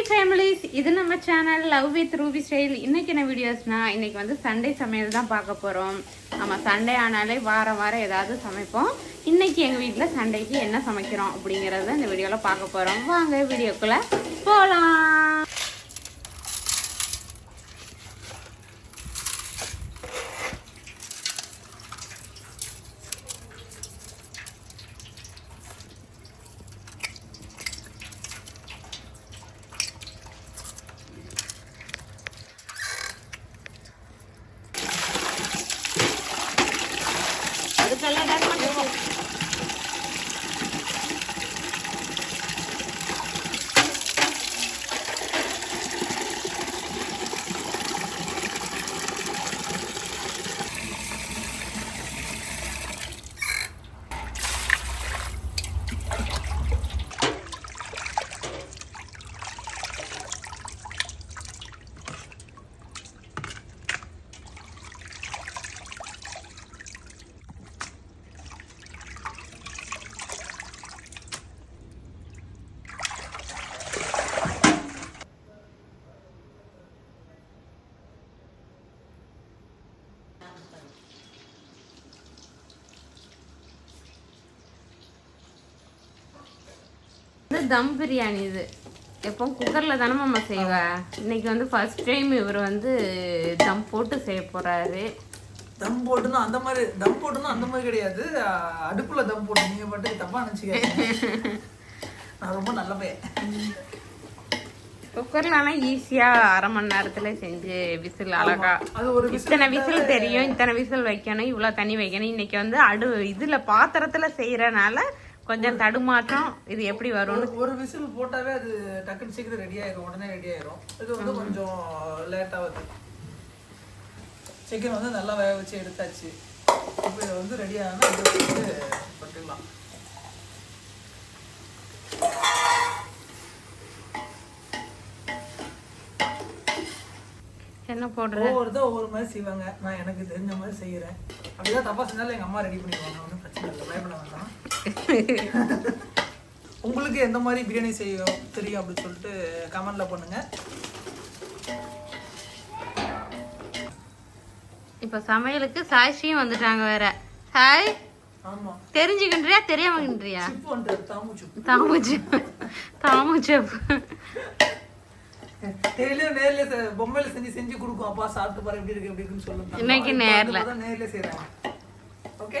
Hi families இது நம்ம channel love with Ruby style இன்றைக்கி என்ன வீடியோஸ்னால் இன்றைக்கி வந்து சண்டே சமையல் தான் பார்க்க போகிறோம் ஆமாம் சண்டே ஆனாலே வாரம் வாரம் ஏதாவது சமைப்போம். இன்றைக்கி எங்கள் வீட்டில் சண்டைக்கு என்ன சமைக்கிறோம் அப்படிங்கிறத இந்த வீடியோவில் பார்க்க போகிறோம் வாங்க வீடியோக்குள்ளே போகலாம் அதுக்கெல்லாம் இது தம் பிரியாணி இது. எப்போ குக்கரில் தானே நம்ம செய்வா. இன்னைக்கு வந்து ஃபர்ஸ்ட் டைம் இவர் வந்து தம் போட்டு செய்ய போகிறாரு தம் போட்டுனா அந்த மாதிரி தம் போட்டுனா அந்த மாதிரி கிடையாது. அடுப்புல தம் போட்டு நீங்க பாட்டு தப்பா நினைச்சுக்க நான் ரொம்ப நல்ல பையன். குக்கர்லலாம் ஈஸியாக அரை மணி நேரத்தில் செஞ்சு விசில் அழகா. அது ஒரு இத்தனை விசில் தெரியும் இத்தனை விசில் வைக்கணும் இவ்வளோ தண்ணி வைக்கணும். இன்னைக்கு வந்து அடு இதில் பாத்திரத்தில் செய்கிறனால கொஞ்சம் தடுமாற்றம் இது எப்படி வரும்னு? ஒரு- விசில் போட்டாவே அது டக்குன்னு சீக்கிரம் ரெடி ஆயிரும் உடனே ரெடி ஆயிரும். இது வந்து கொஞ்சம் லேட்டா வருது சிக்கன் வந்து நல்லா வேக வச்சு எடுத்தாச்சு. இப்போ இதை வந்து ரெடி ஆனா இதை வந்து பண்ணிடலாம் என்ன போடுறது? ஒவ்வொருத்தர் ஒவ்வொரு மாதிரி செய்வாங்க. நான் எனக்கு தெரிஞ்ச மாதிரி செய்யறேன். அப்படிதான் தப்பா செஞ்சாலும் எங்க அம்மா ரெடி பண்ணிடுவாங்க. ஒன்றும் உங்களுக்கு எந்த மாதிரி பிரியாணி செய்ய தெரியும் அப்படின்னு சொல்லிட்டு கமெண்ட்ல பண்ணுங்க. இப்போ சமையலுக்கு சாட்சியும் வந்துட்டாங்க வேற. ஹாய் ஆமா. தெரிஞ்சுக்கின்றியா தெரியாமக்கின்றியா தாமுச்சு தாமுச்சு டெய்லியும் நேர்ல பொம்மையில செஞ்சு செஞ்சு கொடுக்கும். அப்பா சாப்பிட்டு பாரு எப்படி இருக்கு எப்படி இருக்குன்னு சொல்லுங்க. இன்னைக்கு நேர்ல. நேர்ல செய்யறாங்க ஓகே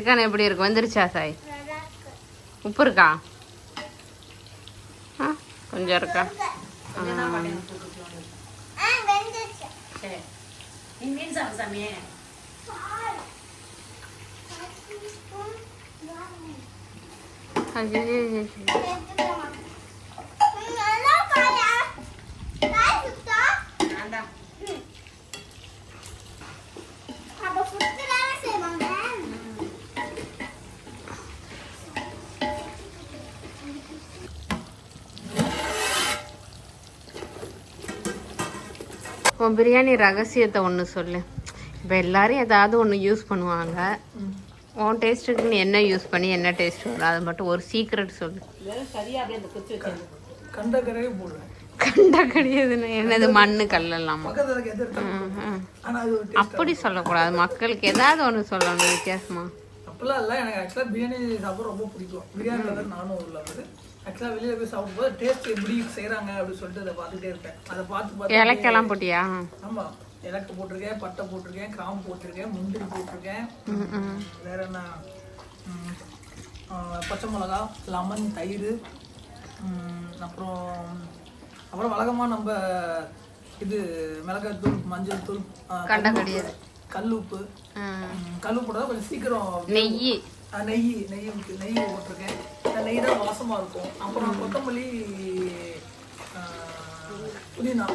சிக்கன் எப்படி இருக்கு? வந்துருச்சா சாய்? உப்பு இருக்கா? ஆ கொஞ்சம் இருக்கா? ஆ. ஆ வெந்துச்சு ஐயையையையோ. எடுத்துக்கோமா. ம், நல்லா பாயா. காய் சுத்தா? ம். அப்ப சுத்து தானே செய்வாங்க? உன் பிரியாணி ரகசியத்தை ஒன்று சொல்லு. இப்போ எல்லாரும் ஏதாவது ஒன்று யூஸ் பண்ணுவாங்க. உன் டேஸ்ட்டுக்கு நீ என்ன யூஸ் பண்ணி என்ன டேஸ்ட் வரும்? அதை மட்டும் ஒரு சீக்ரெட் சொல்லு. கண்ட கிடையாதுன்னு என்னது மண்ணு taste. அப்படி சொல்லக்கூடாது. மக்களுக்கு ஏதாவது ஒன்று சொல்லணும் வித்தியாசமா. அப்படிலாம் இல்ல. எனக்கு ஆக்சுவலா பிரியாணி சாப்பிட ரொம்ப பிடிக்கும். பிரியாணி லவர் நானும் உள்ள வந்து ஆக்சுவலா வெளியில போய் சாப்பிடும்போது டேஸ்ட் எப்படி செய்றாங்க? அப்படின்னு சொல்லிட்டு அதை பார்த்துட்டே இருப்பேன். அதை பார்த்து பார்த்து இலைக்கெல்லாம் போட்டியா? ஆமா. இலக்கு போட்டிருக்கேன் பட்டை போட்டிருக்கேன் கிராம்பு போட்டிருக்கேன் முந்திரி போட்டிருக்கேன். வேற என்ன? பச்சை மிளகா லெமன் தயிர் அப்புறம் அப்புறம் வழக்கமாக நம்ம இது மஞ்சள் தூள் ஆ, கண்ட கல்லுப்பு, கிடையாது. கல்லுப்பு. ம், கல்லுப்பு போட்டால் கொஞ்சம் சீக்கிரம் நெய். நெய் நெய் நெய் போட்டிருக்கேன். நெய் தான் வாசமாக இருக்கும். அப்புறம் கொத்தமல்லி புதினா.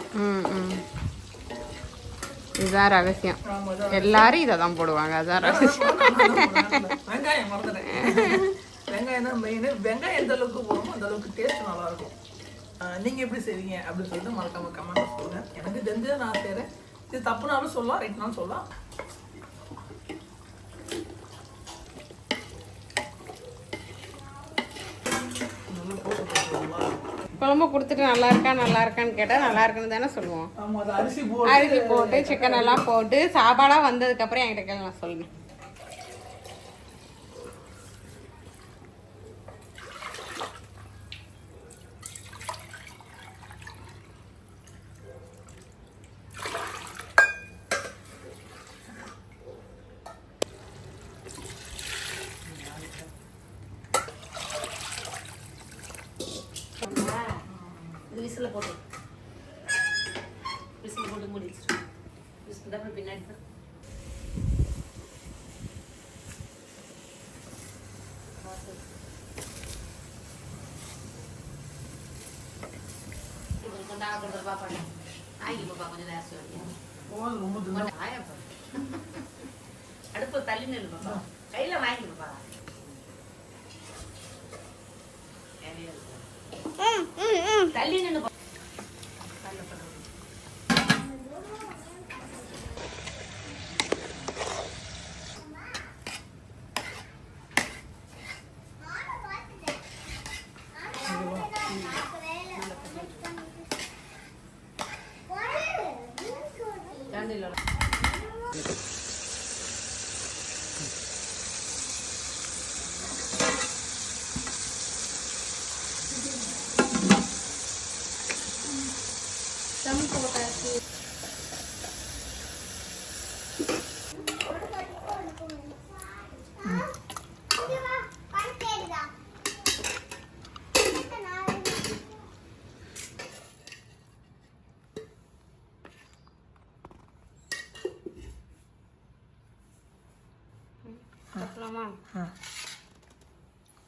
இதுதான் ரகசியம். எல்லாரும் இதை தான் போடுவாங்க அதான் ரகசியம். வெங்காயம் மறந்துட்டேன். வெங்காயம் தான் மெயின் வெங்காயம் எந்த அளவுக்கு போடுமோ அந்த அளவுக்கு டேஸ்ட் நல்லா இருக்கும் நீங்க எப்படி செய்வீங்க அப்படின்னு சொல்லிட்டு மறக்காம கமெண்ட் சொல்லுங்க. எனக்கு தெரிஞ்சதை நான் செய்றேன். இது தப்புனாலும் சொல்லலாம் ரைட்னாலும் சொல்லலாம் நல்லா போட்டு போட்டுருவோமா? குழம்பு கொடுத்துட்டு நல்லா இருக்கா நல்லா இருக்கான்னு கேட்டால் நல்லா இருக்குன்னு தானே சொல்லுவோம். அரிசி போட்டு சிக்கன் எல்லாம் போட்டு சாப்பாடாக வந்ததுக்கப்புறம் என்கிட்ட நான் விசில் போட்டு விசில் போட்டு மூடி வச்சிரு. விசில் தான் அப்புறம் பின்னாடி தான். அடுப்பு தள்ளி நில்லு பாப்பா கையில வாங்கி பாப்பா தள்ளி நின்று கேண்டில்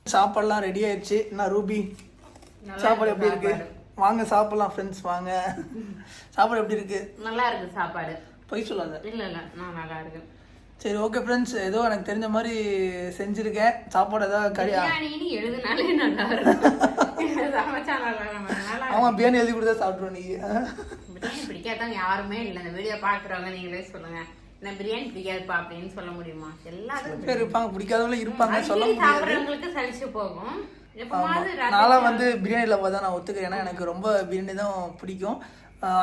சாப்பாடுலாம்? ரெடி ஆயிடுச்சு. என்ன ரூபி? சாப்பாடு எப்படி இருக்கு? வாங்க சாப்பிடலாம் ஃப்ரெண்ட்ஸ் வாங்க. சாப்பாடு எப்படி இருக்கு? நல்லா இருக்கு சாப்பாடு. பொய் சொல்லாத. இல்ல இல்ல நான் நல்லா இருக்கு. சரி ஓகே ஃப்ரெண்ட்ஸ் ஏதோ எனக்கு தெரிஞ்ச மாதிரி செஞ்சிருக்கேன். சாப்பாடு ஏதாவது பிரியாணின்னு எழுதுனாலே நல்லா ஆமா பிரியாணி எழுதி கொடுத்தா சாப்பிட்ருவோம் நீ. பிடிக்காதவங்க யாருமே இல்லை. இந்த வீடியோ பார்க்குறவங்க நீங்களே சொல்லுங்க. நான் பிரியாணி பிடிக்காதுப்பா அப்படின்னு சொல்ல முடியுமா? எல்லாரும் பேர் இருப்பாங்க பிடிக்காதவங்களும் இருப்பாங்க சொல்ல முடியாது. சலிச்சு போகும். நான்லாம் வந்து பிரியாணி லவ்வாக தான் நான் ஒத்துக்கிறேன். ஏன்னா எனக்கு ரொம்ப பிரியாணி தான் பிடிக்கும்.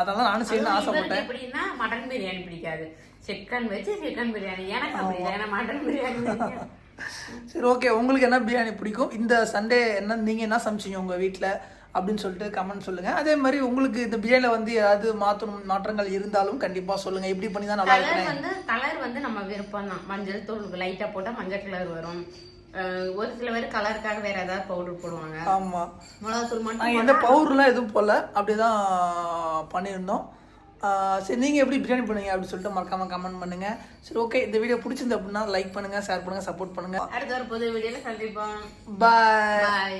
அதெல்லாம் நானும் செய்யணும்னு ஆசைப்பட்டேன். எப்படின்னா மட்டன் பிரியாணி பிடிக்காது. சிக்கன் வச்சு சிக்கன் பிரியாணி. எனக்கு அப்படி இல்லை. ஏன்னா மட்டன் பிரியாணி. சரி ஓகே உங்களுக்கு என்ன பிரியாணி பிடிக்கும்? இந்த சண்டே என்ன நீங்கள் என்ன சமைச்சீங்க உங்கள் வீட்டில் அப்படின்னு சொல்லிட்டு கமெண்ட் சொல்லுங்கள் அதே மாதிரி உங்களுக்கு இந்த பிரியாணியில் வந்து ஏதாவது மாற்றணும் மாற்றங்கள் இருந்தாலும் கண்டிப்பாக சொல்லுங்கள் இப்படி பண்ணி தான் நல்லா கலர் இருக்கிறேன். வந்து கலர் வந்து நம்ம விருப்பம் தான். மஞ்சள் தூள் லைட்டா போட்டா மஞ்சள் கலர் வரும். ஒரு சில பேர் கலருக்காக வேற ஏதாவது பவுடர் போடுவாங்க. ஆமாம் மிளகாத்தூள் மட்டும் எந்த பவுடர்லாம் எதுவும் போடல. அப்படி தான் பண்ணியிருந்தோம் சரி நீங்கள் எப்படி பிரியாணி பண்ணுவீங்க அப்படின்னு சொல்லிட்டு மறக்காமல் கமெண்ட் பண்ணுங்கள் சரி ஓகே இந்த வீடியோ பிடிச்சிருந்து அப்படின்னா லைக் பண்ணுங்கள் ஷேர் பண்ணுங்கள் சப்போர்ட் பண்ணுங்கள் அடுத்த ஒரு புது வீடியோல சந்திப்போம். பாய்